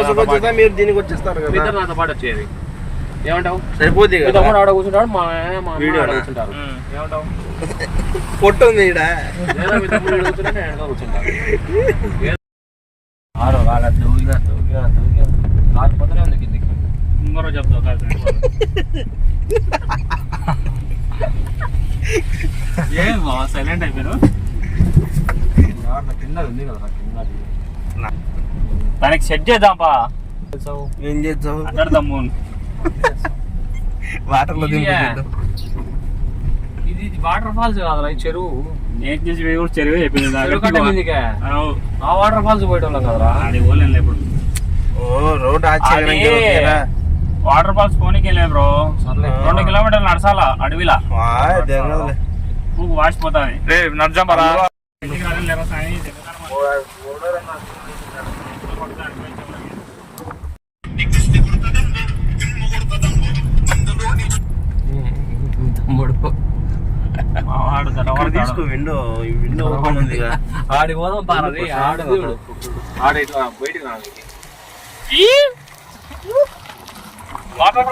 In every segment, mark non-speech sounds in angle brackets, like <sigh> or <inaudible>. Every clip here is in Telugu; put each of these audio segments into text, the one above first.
వచ్చేస్తా మీరు దీనికి వచ్చేస్తారు కదా. నాతో పాటు వచ్చేది. ఏమంటావు? సరిపోద్ది కదా. తమ్ముడు ఆడ కూర్చుంటాడు మా మా? ఆడ కూర్చుంటారు. ఏమంటావు? పొట్టు ఉంది ఈడ ఆరు వాళ్ళ దూగా దూగా దూగా కాకపోతేనే ఉంది కిందికి. ఇంకొక చెప్తావు కాదు <laughs> ఏం బావ సైలెంట్ అయిపోయారు కింద ఉంది కదా కింద దానికి సెట్ చేద్దాంపా. ఏం చేద్దాం? అడ్డడదాము వాటర్లో ఇది వాటర్ ఫాల్స్ కాదురా ఈ చెరువు. నేను చేసి కూడా చెరువే అవు. ఆ వాటర్ ఫాల్స్ పోయేటోళ్ళం కదరా. పోలేనులే ఇప్పుడు. ఓ రోడ్ ఆశ్చర్యంగా అది-. వాటర్ ఫాల్స్ పోనీకి వెళ్ళే బ్రో. సర్లే. రెండు కిలోమీటర్లు నడసాలా అడవిలా? వా, దెంగలే. నువ్వు వాసిపోతాది రే నడిచాం వాడు విండో ఈ విండో ఓపెన్ ఉందిగా. ఆడి పోదాం పారది ఆడి ఆడ ఇట్లా బయటికి రాదు వాటర్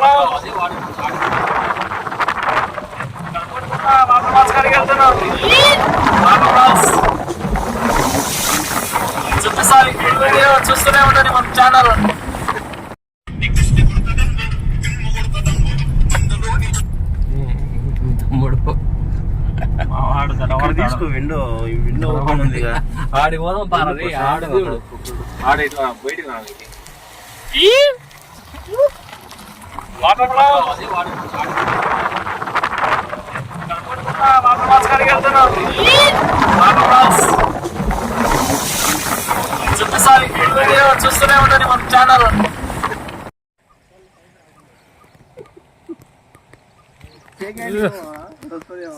ఈ వీడియో చూస్తూనే ఉండండి మన ఛానల్ తీసుకో విండో విండో ఓపెన్ ఉందిగా ఆడి పోదాం పారది ఆడి ఆడ ఇట్లా బయటికి వాటర్ వాటర్ వెళ్తున్నాం వాటర్ ఫాల్స్ చూపిస్తాను ఈ వీడియో చూస్తూనే ఉండండి మన ఛానల్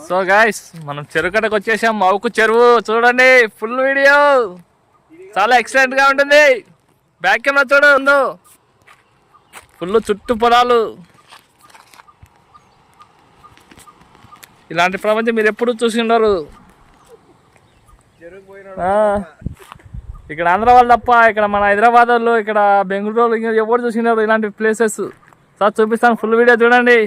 సో గాయస్ మనం చెరువు కట్టకు వచ్చేసాం. మౌకు చెరువు. చూడండి ఫుల్ వీడియో చాలా ఎక్సలెంట్గా ఉంటుంది. బ్యాక్ కెమెరా చూడు ఉందో. ఫుల్ చుట్టూ పొలాలు. ఇలాంటి ప్రపంచం మీరు ఎప్పుడు చూసి ఉండరు ఇక్కడ ఆంధ్ర వాళ్ళు తప్ప ఇక్కడ మన హైదరాబాద్ వాళ్ళు ఇక్కడ బెంగళూరు ఇంకా ఎవరు చూసినారు ఇలాంటి ప్లేసెస్ సార్ చూపిస్తాను ఫుల్ వీడియో చూడండి.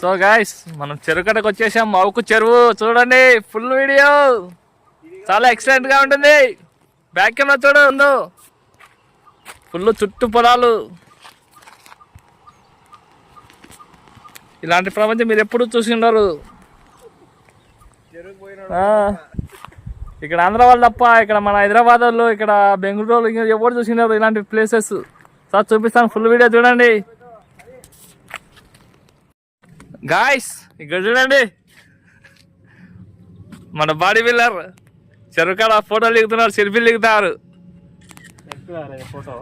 సో గాయస్ మనం చెరువు వచ్చేసాం మౌకు చెరువు చూడండి ఫుల్ వీడియో చాలా ఎక్సలెంట్గా ఉంటుంది. బ్యాక్ కెమెరా చూడు ఉందో. ఫుల్ చుట్టూ పొలాలు ఇలాంటి ప్రపంచం మీరు ఎప్పుడు చూసి ఉండరు ఇక్కడ ఆంధ్ర వాళ్ళు తప్ప ఇక్కడ మన హైదరాబాద్ వాళ్ళు ఇక్కడ బెంగళూరు ఇంకా ఎవరు చూసినారు ఇలాంటి ప్లేసెస్ సార్ చూపిస్తాను. ఫుల్ వీడియో చూడండి. గాయస్ ఇక్కడ చూడండి. మన బాడీ బిల్డర్ చెరుకాడ ఫోటోలు దిగుతున్నారు సెల్ఫీలు దిగుతారు ఫోటో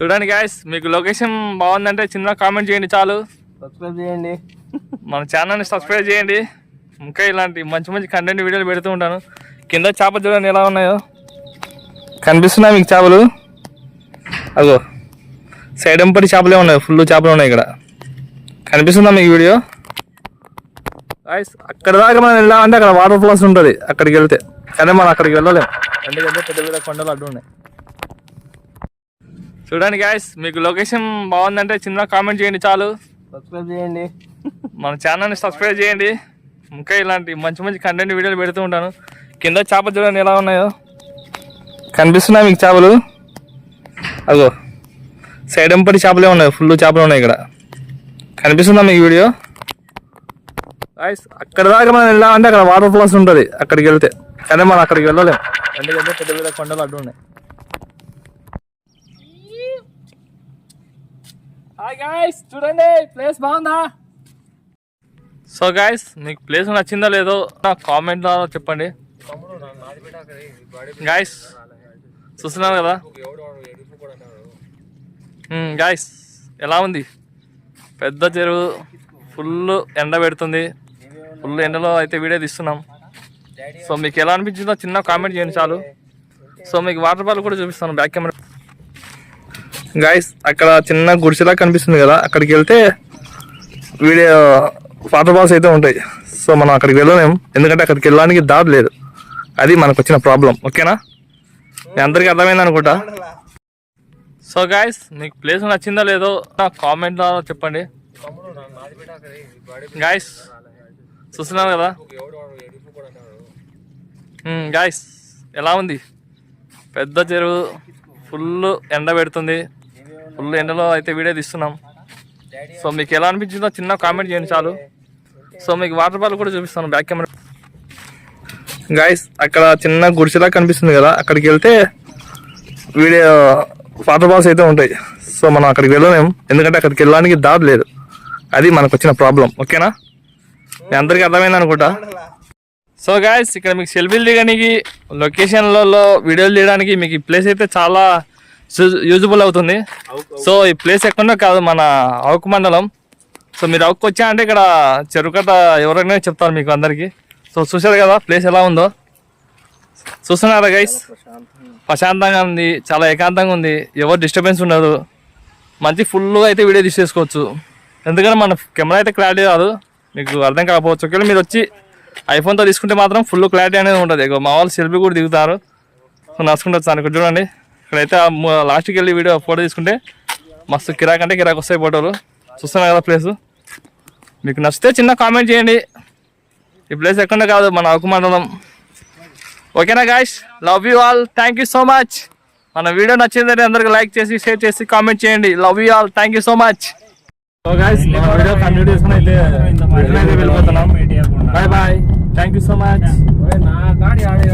చూడండి గాయస్ మీకు లొకేషన్ బాగుందంటే చిన్న కామెంట్ చేయండి చాలు. సబ్స్క్రైబ్ చేయండి. మన ఛానల్ని సబ్స్క్రైబ్ చేయండి. ఇంకా ఇలాంటి మంచి మంచి కంటెంట్ వీడియోలు పెడుతూ ఉంటాను. కింద చేప చూడండి ఎలా ఉన్నాయో. కనిపిస్తున్నాయి మీకు చేపలు? అగో సైడ్ ఎంపటి చేపలే ఉన్నాయి ఫుల్ చేపలు ఉన్నాయి ఇక్కడ. కనిపిస్తుందా మీకు వీడియో గాయస్ అక్కడ దాకా మనం వెళ్ళామంటే అక్కడ వాటర్ ఫాల్స్ ఉంటుంది అక్కడికి వెళ్తే. కానీ మనం అక్కడికి వెళ్ళలేం. ఎందుకంటే పెద్ద పెద్ద కొండలు అడ్డు ఉన్నాయి. చూడండి గాయస్ మీకు లొకేషన్ బాగుందంటే చిన్న కామెంట్ చేయండి చాలు. సబ్స్క్రైబ్ చేయండి. మన ఛానల్ని సబ్స్క్రైబ్ చేయండి. ఇంకా ఇలాంటి మంచి మంచి కంటెంట్ వీడియోలు పెడుతూ ఉంటాను. కింద చేప చూడండి ఎలా ఉన్నాయో. కనిపిస్తున్నాయి మీకు చేపలు? అగో సైడ్ ఎంపటి చేపలే ఉన్నాయి. ఫుల్ చేపలు ఉన్నాయి ఇక్కడ. కనిపిస్తుందా మీకు వీడియో గాయస్ అక్కడ దాకా మనం వెళ్ళామంటే అక్కడ వాటర్ ఫాల్స్ ఉంటుంది. అక్కడికి వెళ్తే. కానీ మనం అక్కడికి వెళ్ళలేం. ఎందుకంటే పెద్ద పెద్ద కొండలు అడ్డు ఉన్నాయి. హాయ్ గాయస్ చూడండి ప్లేస్ బాగుందా? సో గాయస్ మీకు ప్లేస్ నచ్చిందో లేదో నా కామెంట్ ద్వారా చెప్పండి. గాయస్ చూస్తున్నారు కదా? Hmm, గాయస్ ఎలా ఉంది? పెద్ద చెరువు ఫుల్ ఎండ పెడుతుంది. ఫుల్ ఎండలో అయితే వీడియో తీస్తున్నాం. సో మీకు ఎలా అనిపించిందో చిన్న కామెంట్ చేయండి చాలు. సో మీకు వాటర్ ఫాల్ కూడా చూపిస్తాను బ్యాక్ కెమెరా గాయస్ అక్కడ చిన్న గుడిసెలా కనిపిస్తుంది కదా అక్కడికి వెళ్తే వీడియో వాటర్ ఫాల్స్ అయితే ఉంటాయి. సో మనం అక్కడికి వెళ్ళలేము ఎందుకంటే అక్కడికి వెళ్ళడానికి దారి లేదు. అది మనకు వచ్చిన ప్రాబ్లం. ఓకేనా? అందరికీ అర్థమైంది అనుకుంటా? సో గాయస్ మీకు ప్లేస్ నచ్చిందా లేదో కామెంట్లో చెప్పండి. గాయస్ చూస్తున్నారు కదా? Hmm, గాయస్ ఎలా ఉంది? పెద్ద చెరువు ఫుల్ ఎండ పెడుతుంది. ఫుల్ ఎండలో అయితే వీడియో తీస్తున్నాం. సో మీకు ఎలా అనిపించిందో చిన్న కామెంట్ చేయండి చాలు. సో మీకు వాటర్ బాల్ కూడా చూపిస్తాను బ్యాక్ కెమెరా. గాయస్ అక్కడ చిన్న గుడిసెలా కనిపిస్తుంది కదా అక్కడికి వెళ్తే వీడియో వాటర్ ఫాల్స్ అయితే ఉంటాయి. సో మనం అక్కడికి వెళ్ళలేము ఎందుకంటే అక్కడికి వెళ్ళడానికి దారి లేదు. అది మనకు వచ్చిన ప్రాబ్లం ఓకేనా? మీ అందరికీ అర్థమైంది అనుకుంటా? సో గాయస్ ఇక్కడ మీకు సెల్ఫీలు దిగడానికి లొకేషన్లలో వీడియోలు తీయడానికి మీకు ఈ ప్లేస్ అయితే చాలా యూజబుల్ అవుతుంది. సో ఈ ప్లేస్ ఎక్కడో కాదు మన అవుకు మండలం. సో మీరు అవుకు వచ్చా అంటే ఇక్కడ చెరుకట ఎవరైనా చెప్తారు మీకు అందరికీ. సో చూసారు కదా ప్లేస్ ఎలా ఉందో. చూస్తున్నారా గైస్ ప్రశాంతంగా ఉంది. చాలా ఏకాంతంగా ఉంది. ఎవరు డిస్టర్బెన్స్ ఉండదు మంచి ఫుల్గా అయితే వీడియో తీసేసుకోవచ్చు ఎందుకంటే మన కెమెరా అయితే క్లారిటీ రాదు. మీకు అర్థం కాకపోవచ్చు. ఒకవేళ మీరు వచ్చి ఐఫోన్తో తీసుకుంటే మాత్రం ఫుల్ క్లారిటీ అనేది ఉంటుంది. ఇక మా వాళ్ళు సెల్ఫీ కూడా దిగుతారు. సో నడుచుకుంటూ వచ్చాను. ఇక్కడ చూడండి. ఇక్కడైతే లాస్ట్కి వెళ్ళి వీడియో ఫోటో తీసుకుంటే మస్తు కిరాక్ అంటే కిరాక్ వస్తాయి ఫోటోలు. చూస్తున్నారు కదా ప్లేస్ మీకు నచ్చితే చిన్న కామెంట్ చేయండి. ఈ ప్లేస్ ఎక్కడ కాదు మన అరకు మండలం. ఓకేనా guys love you all thank you so much మన వీడియో నచ్చిందని అందరికి లైక్ చేసి షేర్ చేసి కామెంట్ చేయండి. Love you all thank you so much so guys మన వీడియో కంటిన్యూ చేసుకుని అయితే వెళ్ళిపోతున్నాం. Bye bye thank you so much నా గాడి ఆడే